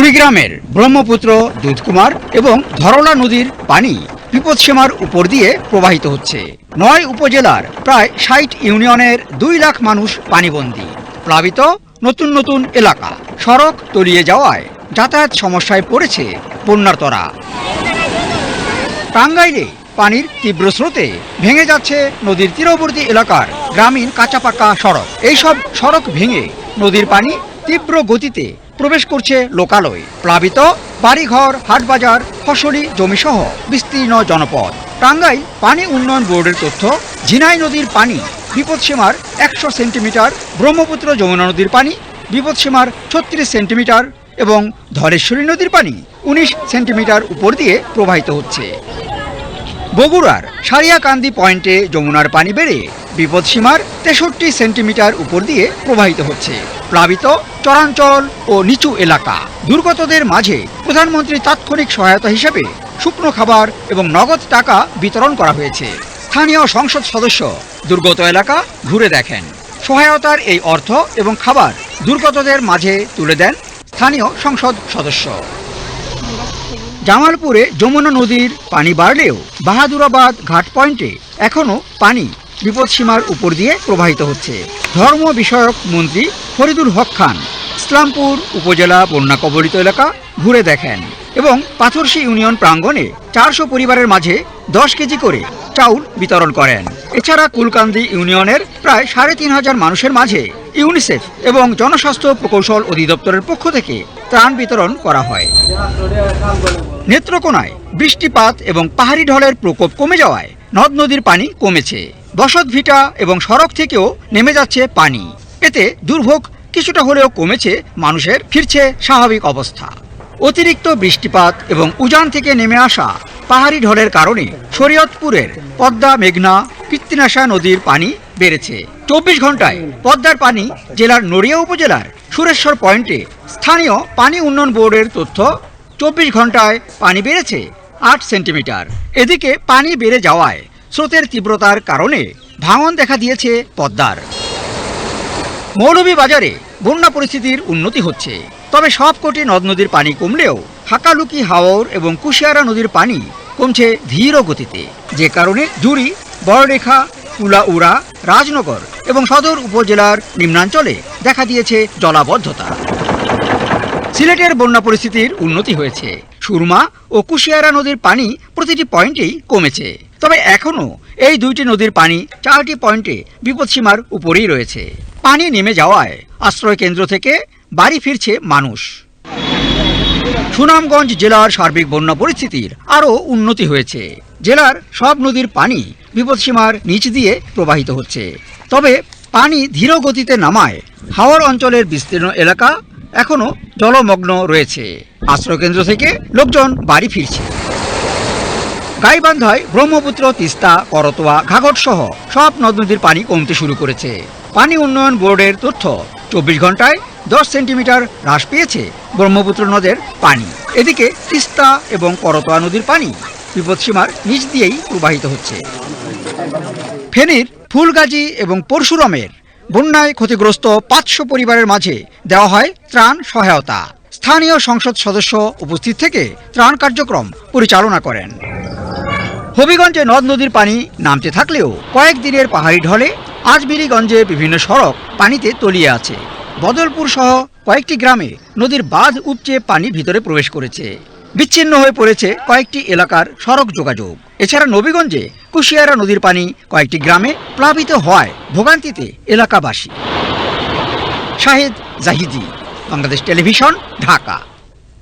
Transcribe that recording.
কুড়িগ্রামের ব্রহ্মপুত্র, দুধকুমার এবং ধরলা নদীর পানি বিপদসীমার উপর দিয়ে প্রবাহিত হচ্ছে। নয় উপজেলার প্রায় ষাট ইউনিয়নের দুই লাখ মানুষ পানিবন্দী। প্লাবিত নতুন নতুন এলাকা, সড়ক তলিয়ে যাওয়ায় যাতায়াত সমস্যায় পড়েছে বন্যার্তরা। টাঙ্গাইলে পানির তীব্র স্রোতে ভেঙে যাচ্ছে নদীর তীরবর্তী এলাকার গ্রামীণ কাঁচাপাকা সড়ক। এইসব সড়ক ভেঙে নদীর পানি তীব্র গতিতে প্রবেশ করছে লোকালয়ে। প্লাবিত বাড়িঘর, হাটবাজার, ফসলি জমিসহ বিস্তীর্ণ জনপদ। টাঙ্গাইল পানি উন্নয়ন বোর্ডের তথ্য, ঝিনাই নদীর পানি বিপদসীমার একশো সেন্টিমিটার, ব্রহ্মপুত্র যমুনা নদীর পানি বিপদসীমার ছত্রিশ সেন্টিমিটার এবং ধলেশ্বরী নদীর পানি উনিশ সেন্টিমিটার উপর দিয়ে প্রবাহিত হচ্ছে। বগুড়ার সারিয়াকান্দি পয়েন্টে যমুনার পানি বেড়ে বিপদসীমার তেষট্টি সেন্টিমিটার উপর দিয়ে প্রবাহিত হচ্ছে। প্লাবিত, চরাঞ্চল ও নিচু এলাকা। দুর্গতদের মাঝে প্রধানমন্ত্রী তাৎক্ষণিক সহায়তা হিসেবে শুকনো খাবার এবং নগদ টাকা বিতরণ করা হয়েছে। স্থানীয় সংসদ সদস্য দুর্গত এলাকা ঘুরে দেখেন। সহায়তার এই অর্থ এবং খাবার দুর্গতদের মাঝে তুলে দেন স্থানীয় সংসদ সদস্য। জামালপুরে যমুনা নদীর পানি বাড়লেও বাহাদুরাবাদ ঘাট পয়েন্টে এখনও পানি বিপদসীমার উপর দিয়ে প্রবাহিত হচ্ছে। ধর্ম বিষয়ক মন্ত্রী ফরিদুল হক খান ইসলামপুর উপজেলা বন্যা কবলিত এলাকা ঘুরে দেখেন এবং পাথরশী ইউনিয়ন প্রাঙ্গণে চারশো পরিবারের মাঝে দশ কেজি করে চাউল বিতরণ করেন। এছাড়া কুলকান্দি ইউনিয়নের প্রায় সাড়ে তিন হাজার মানুষের মাঝে ইউনিসেফ এবং জনস্বাস্থ্য প্রকৌশল অধিদপ্তরের পক্ষ থেকে ত্রাণ বিতরণ করা হয়। নেত্রকোনায় বৃষ্টিপাত এবং পাহাড়ি ঢলের প্রকোপ কমে যাওয়ায় নদ নদীর পানি কমেছে। বসত ভিটা এবং সড়ক থেকেও নেমে যাচ্ছে পানি। এতে দুর্ভোগ কিছুটা হলেও কমেছে, মানুষের ফিরছে স্বাভাবিক অবস্থা। অতিরিক্ত বৃষ্টিপাত এবং উজান থেকে নেমে আসা পাহাড়ি ঢলের কারণে শরীয়তপুরের পদ্মা, মেঘনা কৃত্তিনাশা নদীর পানি বেড়েছে। চব্বিশ ঘন্টায় পদ্মার পানি জেলার নড়িয়া উপজেলার সুরেশ্বর পয়েন্টে স্থানীয় পানি উন্নয়ন বোর্ডের তথ্য, চব্বিশ ঘন্টায় পানি বেড়েছে আট সেন্টিমিটার। এদিকে পানি বেড়ে যাওয়ায় স্রোতের তীব্রতার কারণে ভাঙন দেখা দিয়েছে পদ্মার। মৌলভীবাজারে বন্যা পরিস্থিতির উন্নতি হচ্ছে। তবে সবকটি নদ নদীর পানি কমলেও হাকালুকি, হাওর এবং কুশিয়ারা নদীর পানি কমছে ধীর গতিতে। যে কারণে জুড়ি বড়রেখা কুলাউড়া রাজনগর এবং সদর উপজেলার নিম্নাঞ্চলে দেখা দিয়েছে জলাবদ্ধতা। সিলেটের বন্যা পরিস্থিতির উন্নতি হয়েছে। সুরমা ও কুশিয়ারা নদীর পানি প্রতিটি পয়েন্টেই কমেছে। তবে এখনও এই দুইটি নদীর পানি চারটি পয়েন্টে বিপদসীমার উপরেই রয়েছে। পানি নেমে যাওয়ায় আশ্রয় কেন্দ্র থেকে বাড়ি ফিরছে মানুষ। সুনামগঞ্জ জেলার সার্বিক বন্যা পরিস্থিতির আরও উন্নতি হয়েছে। জেলার সব নদীর পানি বিপদসীমার নিচ দিয়ে প্রবাহিত হচ্ছে। তবে পানি ধীর গতিতে নামায় হাওর অঞ্চলের বিস্তীর্ণ এলাকা এখনও জলমগ্ন রয়েছে। আশ্রয়কেন্দ্র থেকে লোকজন বাড়ি ফিরছে। গাইবান্ধায় ব্রহ্মপুত্র, তিস্তা, করতোয়া ঘাঘট সহ সব নদ নদীর পানি কমতে শুরু করেছে। পানি উন্নয়ন বোর্ডের তথ্য, চব্বিশ ঘন্টায় দশ সেন্টিমিটার হ্রাস পেয়েছে ব্রহ্মপুত্র নদের পানি। এদিকে তিস্তা এবং করতোয়া নদীর পানি বিপদসীমার নিচ দিয়েই প্রবাহিত হচ্ছে। ফেনীর ফুলগাজী এবং পরশুরামের বন্যায় ক্ষতিগ্রস্ত পাঁচশো পরিবারের মাঝে দেওয়া হয় ত্রাণ সহায়তা। স্থানীয় সংসদ সদস্য উপস্থিত থেকে ত্রাণ কার্যক্রম পরিচালনা করেন। হবিগঞ্জে নদ নদীর পানি নামতে থাকলেও কয়েকদিনের পাহাড়ি ঢলে আজমিরিগঞ্জে বিভিন্ন সড়ক পানিতে তলিয়ে আছে। বদলপুর সহ কয়েকটি গ্রামে নদীর বাঁধ উপচে পানি ভিতরে প্রবেশ করেছে। বিচ্ছিন্ন হয়ে পড়েছে কয়েকটি এলাকার সড়ক যোগাযোগ। এছাড়া নবীগঞ্জে কুশিয়ারা নদীর পানি কয়েকটি গ্রামে প্লাবিত হয় ভোগান্তিতে এলাকাবাসী। শাহেদ জাহিদি, বাংলাদেশ টেলিভিশন, ঢাকা।